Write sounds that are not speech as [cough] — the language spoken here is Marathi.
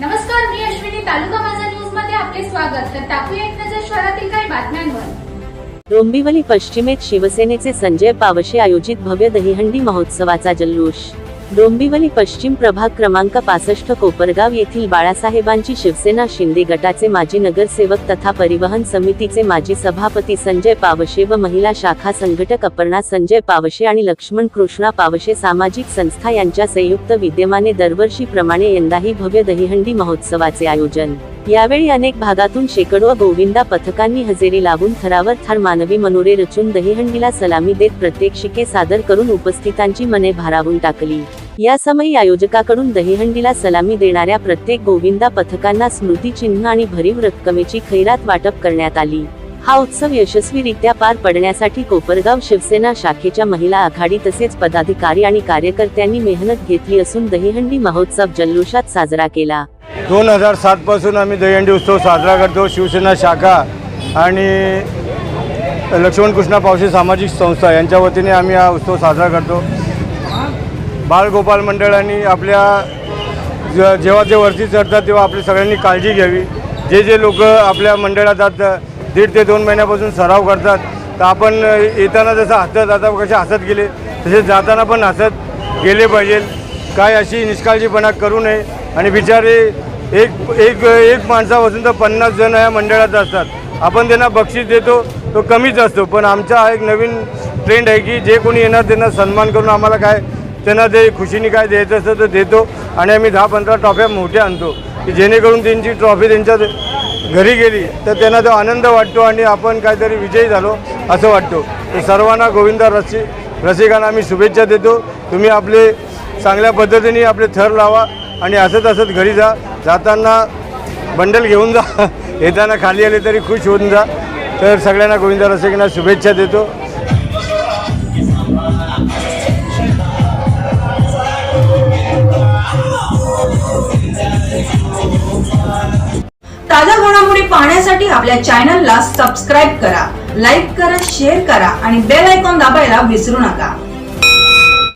नमस्कार मी अश्विनी तालुका माझा न्यूजमध्ये आपले स्वागत. तर टाकूया एक नजर शहरातील काही बातम्यांवर. डोंबिवली पश्चिमेत शिवसेनेचे संजय पावशे आयोजित भव्य दहीहंडी महोत्सवाचा जल्लोष. डोंबिवली पश्चिम प्रभाग क्रमांक पासष्ट कोपरगाव येथील बाळासाहेबांची शिवसेना शिंदे गटाचे माजी नगरसेवक तथा परिवहन समितीचे माजी सभापती संजय पावशे व महिला शाखा संघटक अपर्णा संजय पावशे आणि लक्ष्मण कृष्णा पावशे सामाजिक संस्था यांच्या संयुक्त विद्यमाने दरवर्षीप्रमाणे यंदाही भव्य दहीहंडी महोत्सवाचे आयोजन. यावेळी अनेक भागातून शेकडो गोविंदा पथकांनी हजेरी लावून थरावर थर मानवी मनोरे रचून दहीहंडीला सलामी देत प्रत्यक्षिके सादर करून उपस्थितांची मने भारावून टाकली. या समयी आयोजकाकडून दहीहंडीला सलामी देणाऱ्या प्रत्येक गोविंदा पथकांना स्मृतिचिन्ह आणि भरीव रक्कमेची खैरात वाटप करण्यात आली. हा उत्सव यशस्वीरित्या पार पडण्यासाठी कोपरगाव शिवसेना शाखेच्या महिला आघाडी तसेच पदाधिकारी आणि कार्यकर्त्यांनी मेहनत घेतली असून दहीहंडी महोत्सव जल्लोषात साजरा केला. दोन हजार सातपासून आम्ही दहीहंडी उत्सव साजरा करतो. शिवसेना शाखा आणि लक्ष्मण कृष्णा पावशी सामाजिक संस्था यांच्या वतीने आम्ही हा उत्सव साजरा करतो. बाळगोपाल मंडळांनी आपल्या ज- जेव्हा ते वरती चढतात तेव्हा आपली सगळ्यांनी काळजी घ्यावी. जे जे लोक आपल्या मंडळात आता दीड ते दोन महिन्यापासून सराव करतात तर आपण येताना जसं हसत आता कसे हसत गेले तसे जाताना पण हसत गेले पाहिजे. काय अशी निष्काळजीपणा करू नये आणि बिचारे एक एक एक माणसापासून तर पन्नास जण या मंडळात असतात. आपण त्यांना बक्षीस देतो तो कमीच असतो. पण आमचा हा एक नवीन ट्रेंड आहे की जे कोणी येणार त्यांना सन्मान करून आम्हाला काय त्यांना ते खुशीने काय द्यायचं असतं तर देतो आणि आम्ही दहा पंधरा ट्रॉफ्या मोठ्या आणतो. की जेणेकरून त्यांची ट्रॉफी त्यांच्या घरी गेली तर त्यांना तो आनंद वाटतो आणि आपण काहीतरी विजयी झालो असं वाटतो. तर सर्वांना गोविंदा रसी रसिकांना आम्ही शुभेच्छा देतो. तुम्ही आपले चांगल्या पद्धतीने आपले थर लावा. आणि असंच असंच घरी जा. जाताना बंडल घेऊन जा. [laughs] येताना खाली आले तरी खुश होऊन जा. तर सगळ्यांना गोविंदा रसिकांना शुभेच्छा देतो. ताज्या घडामोडी पाहण्यासाठी आपल्या चॅनलला सबस्क्राईब करा लाईक करा शेअर करा आणि बेल आयकॉन दाबायला विसरू नका.